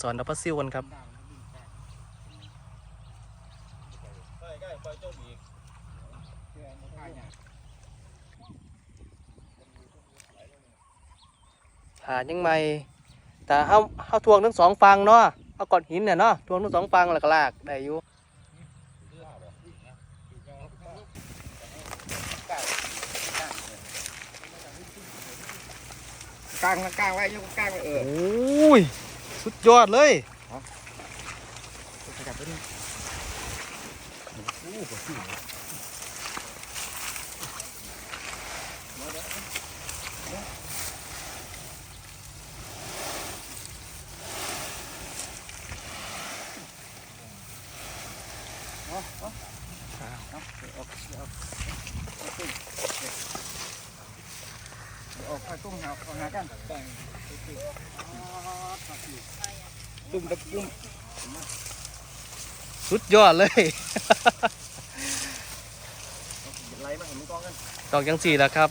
สอนเอาปลาซิวกันครับใกล้ใกล้ปล่อยต้นอีกหายังไม่แต่เฮาเฮาทวงทั้งสองฟังเนาะเอาก้อนหินเนี่ยเนาะทวงทั้งสองฟังแล้วก็ลากได้อยู่กลางกลางไว้ยกกลางไว้เออโอ้ย สุดยอดเลยขยับไปดิโอ้โหสิเอาเอาเอาเอาเอาเอาเอาตุ้มหาเอาหากันตุ้มตะปุ้มสุดยอดเลยไล่มาเห็นมึงกองกันดอกยังสี่แล้วครับ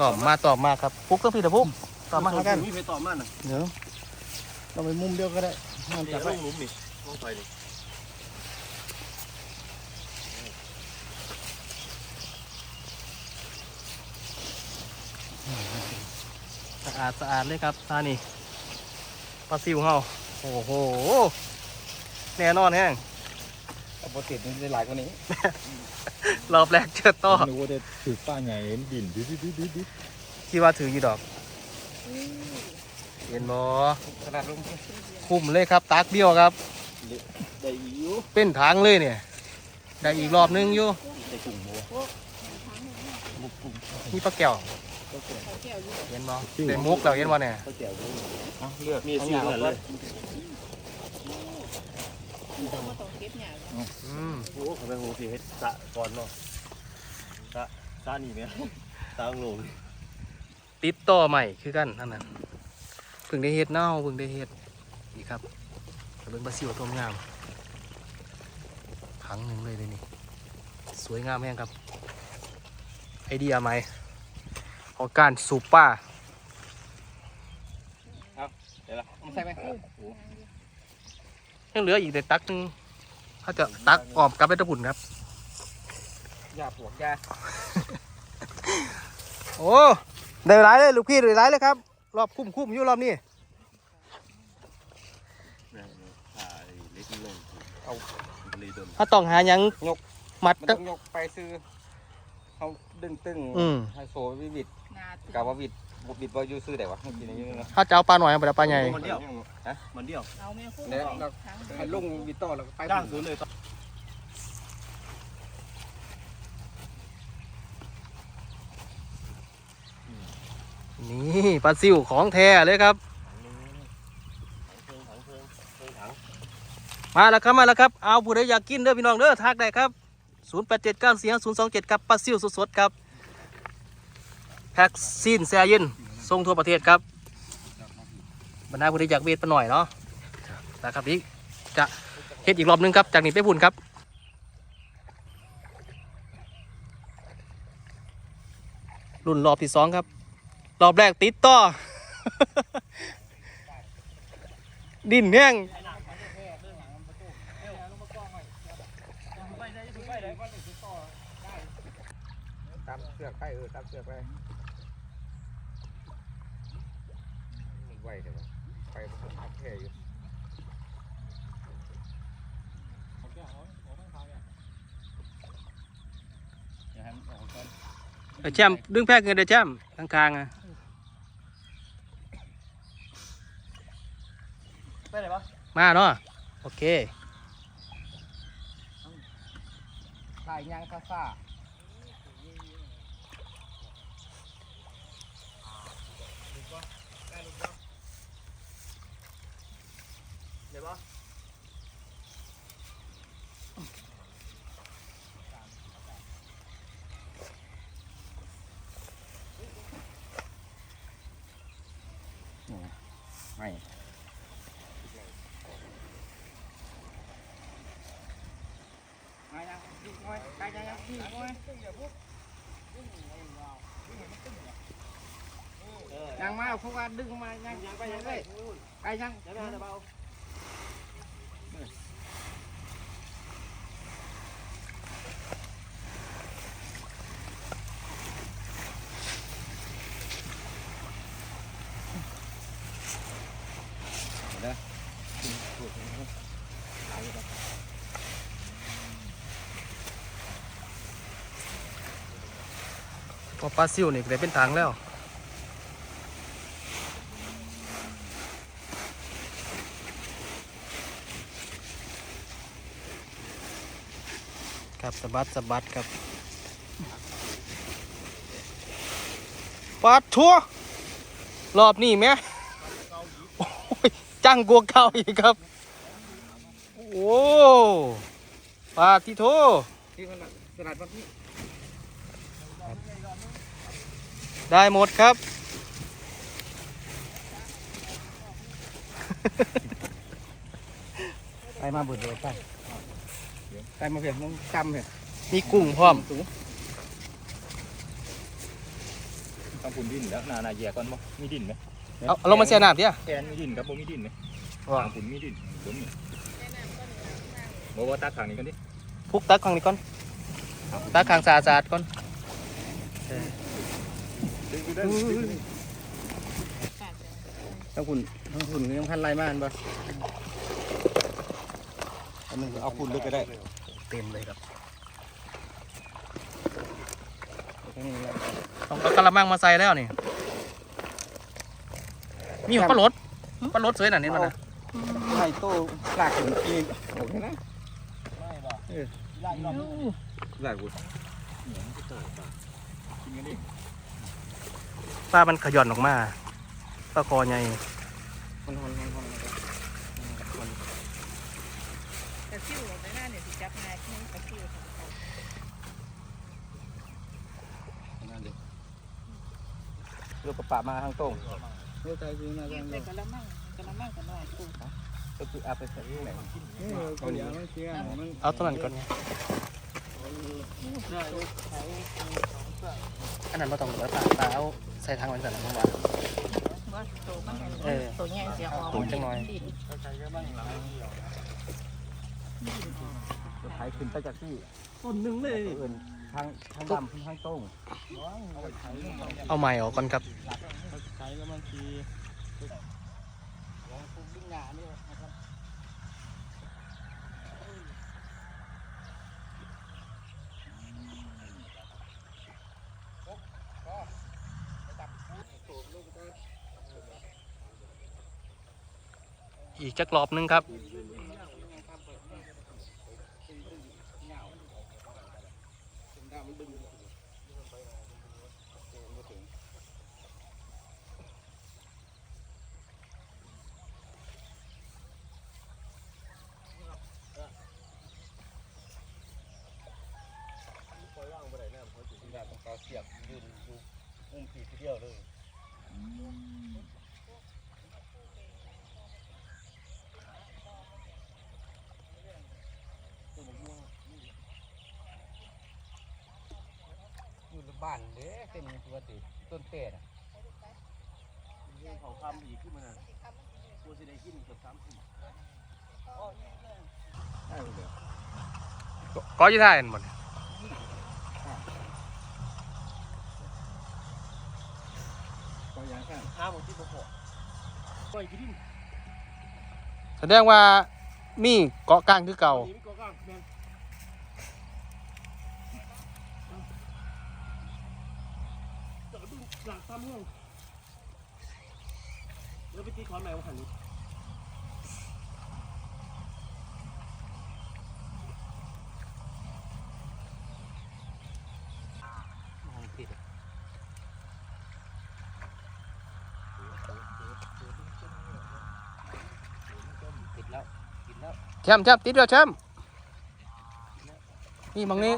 ตอบมาตอบมาครับปุ๊กต้องพี่แต่ปุ๊กตอบมาหากันมีไปต่อมันอะเดี๋ยวเราไปมุมเดียวก็ได้มันนี่จับลไว้งหลุมนี่ลงไปนี่สะ อาดสะอาดเลยครับท่านี่ปลาซิวเฮาโอ้โห แน่นอนแห้งปกติมันจะหลายกว่านี้ รอบแรกเจอต่อนึกว่าจะถือป้าไงเห็นดินดิดดิดดิดดิดดิดคิดว่าถืออยู่ดอกเห็นบ่ขนาดลงคุ้มเลยครับตากเบี้ยวครับ ได้อยู่เป็นทางเลยเนี่ย ได้อีกรอบนึงอยู่ได้กลุ่มโมมุกกลุ่มมีปลาแก้วก็ เห็นบ่ได้มุกแล้วเห็นบ่เนี่ยเลือกมีสีเหมือนเลยอืมโอ้เขาไปหูสีเฮ็ดสะก่อนเนาะสะสะนี่ไหมสะลงติดต่อใหม่คือกันนั่นน่ะเพิ่งได้เฮ็ดเน่าเพิ่งได้เฮ็ดนี่ครับกระเบื้องปลาซิวต้มงามครั้งหนึ่งเลยเลยนี่ สวยงามแห้งครับ ไอเดียใหม ของการสูบป่าเดี๋ยวละใส่ไหมยังเหลืออีกแต่ตักหนึงเขาจะตักออมกลับไปตะบุญครับ ยาปวกยาโอ้ได้หลายเลยลูกพี่ได้หลายเลยครับ รอบคุ้มคุ้มอยู่รอบนี้อ่าเล็กลงเอาเลยโดนถ้าต้องหาหยังมัดมันตั้ต้องงยกไปซื้อเขาดึงตึงอืม ไฮโซวิวิด กาว่าวิดบุบิดว่าอยู่ซื้อแต่ว่าเมื่อกี้นี้นะถ้าจะเอาปลาหน่อยเอาไปเอาปลาใหญ่มันเดียวฮะมันเดียวเอาแม่คู่เนี่ยเราให้ลงวิดต่อแล้วก็ไปจ้างซื้อเลยนี่ปลาซิวของแท้เลยครับถังเครื่องถังเครื่องเครื่องถังมาแล้วครับมาแล้วครับ เอาผู้ใดอยากกินเด้อพี่น้องเด้อทักได้ครับ 0 8 7 9 4 5 0 2 7 ครับปลาซิวสดๆครับ แพ็กซีนแซ่ย็นส่งทั่วประเทศครับบรรดาผู้ใดอยากเวทปหน่อยเนาะนะครับนี่จะเฮ็ดอีกรอบหนึงครับ จากนี้ไปพุ่นครับรุ่นรอบที่สองครับ รอบแรกติดต่อ ดินแห้งตามเสือกไปเออตามเสือกไปไหวเดี๋ยวไปมันทับแค่อยู่ ไอ้แชมป์ดึงแพกเงินเด้อแชมป์ข้างๆอะไปไหนปะมาเนาะโอเค ถ่ายยางซ่าซ่า ไม่ Ngay nha, đi ngoài, ngay nha, đi ngoài. ยังมาเพราะว่าดึงมายังยังไปยังไปไปยังเดี๋ยวนะเดี๋ยวเบา พ อปลาซิวนี่ก็ได้เป็นทางแล้ว ครับสะบัดสะบัดครับปัดทัวรอบนี้แม่จังกัวเก่าอีกครับ โอ้ปาทิโทที่มันสลัดวันที่ ได้หมดครับ ไปมาบุดเลยไปไปมาเพียงน้องจำเพียงมีกุ้งพร้อมต้องคุณดินแล้วนานาแยกก่อนบ่มีดินไหมเอาเอาลงมาเสียน้ำเดี๋ยวแกนมีดินครับบ่มีดินไหมว่าทางคุณมีดินบ่มีบอกว่าตักขางนี้กันดิพุกตักข้างนี้ก่อนตักข้างสะอาดๆก่อน ทั้งคุณทั้งคุณยังพันไรมากบ่อันนึงเอาคุณลึกก็ได้ เต็มเลยครับทั้งนี้เลยต้องเอากระมังมาใส่แล้วนี่ มีหัวปลาลดปลาลดสวยหน่ะนี่มันนะไข่โต้ลากถึงปีนโอเคนะเออลากกูกินกันดิ ปลามันขย่อนออกมาปลาคอใหญ่คนคนคนคนกระซิวในหน้าเนี่ยสิจับง่ายที่กระซิวนั่นดิลูกกระปะมาทางตรงเลือกใจซื้อมาเก็บใส่กระมังกระมังกันหน่อยกูก็คือเอาไปใส่ที่ไหนเขาเดียวมันเสียมันเอาตัวนั้นก่อนไง อันนั้นมาต้องเหลือปลาปลาเอาใส่ทางมันก่อนนะผมว่าว่าตัวมันเออตัวใหญ่เสียออกตัวจังหน่อยไถขึ้นไปจากที่ต้นหนึ่งเลยอื่นทางทางดำทางตรงเอาใหม่ออกก่อนครับไถก็บางทีลองคุมดิ้งหนานี่น อีกจักรอบนึงครับ เสียบยืนอยู่มุมผีทีเดียวเลย บ้านเด้เต็มปกติต้นเตะเขาทำอีกขึ้นมาน่ะกูจะได้กินเกือบสามสิบก็อยี่ท่าเห็นหมดก็ยังข้างห้าโมงที่บ่พอปล่อยกินดินแสดงว่ามีเกาะกลางคือเก่า นี่มีกอกลางแม่นจะกระดุม หลังตามเมืองแล้วไปตีขอนใหม่ว่าหันนี้ติดแล้วติดแล้วแชมป์แชมป์ติดแล้วแชมป์นี่มังนี้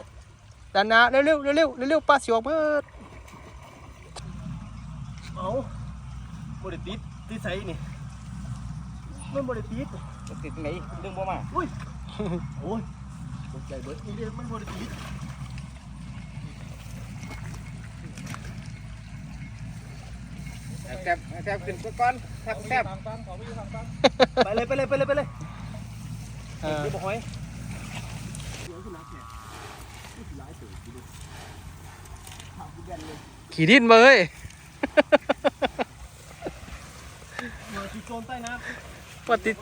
ดันหนาเร็วเร็วเร็วเร็วเร็วเร็วปลาสิออกเบิด เอา บริติดติดใส่นี่มันบริติดติดไหนดึงบ่มาโอ้ยตกใจเบิดนี่เรียกมันบริติดแซ่บแซ่บขึ้นก้อนแซ่บแซ่บไปเลยไปเลยไปเลยไปเลยเออเดี๋ยวบอกหอยขี่ดินมาเฮ้ยมาที่ โซนใต้น้ปฏิำ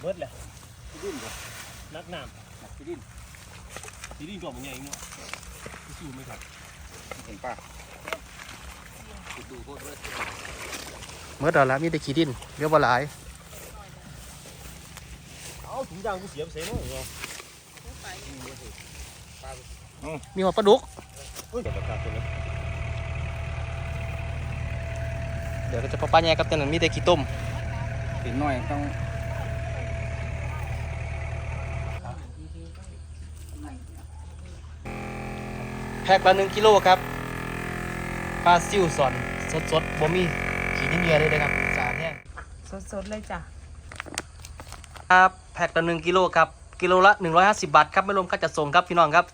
เบิดแหละที่ดินบ่นักน้ำที่ดินที่ดินตัวมันใหญ่เนาะสู้ไหมครับเห็นป่ะเมื่อตอนละมีแต่ขี่ดินเรียกว่าหลายเอาถุงยางกูเสียไปเสียเนาะเหรอ มีหัวปลาดุกเฮ้ยเดี๋ยวประกาศตัวนี้เดี๋ยวก็จะพอปลาแย่กับแต่นั้นมีแต่ขี้ต้มเห็นหน่อยต้องแพ็คละหนึ่งกิโลครับปลาซิวสอนสดสดๆบ่มีขี้ดินเหยื่อเลยนะครับสะอาดแห้งสดๆเลยจ้ะครับแพ็คละหนึ่งกิโลครับ กิโลละ 150 บาทครับไม่รวมค่าจัดส่งครับพี่น้องครับ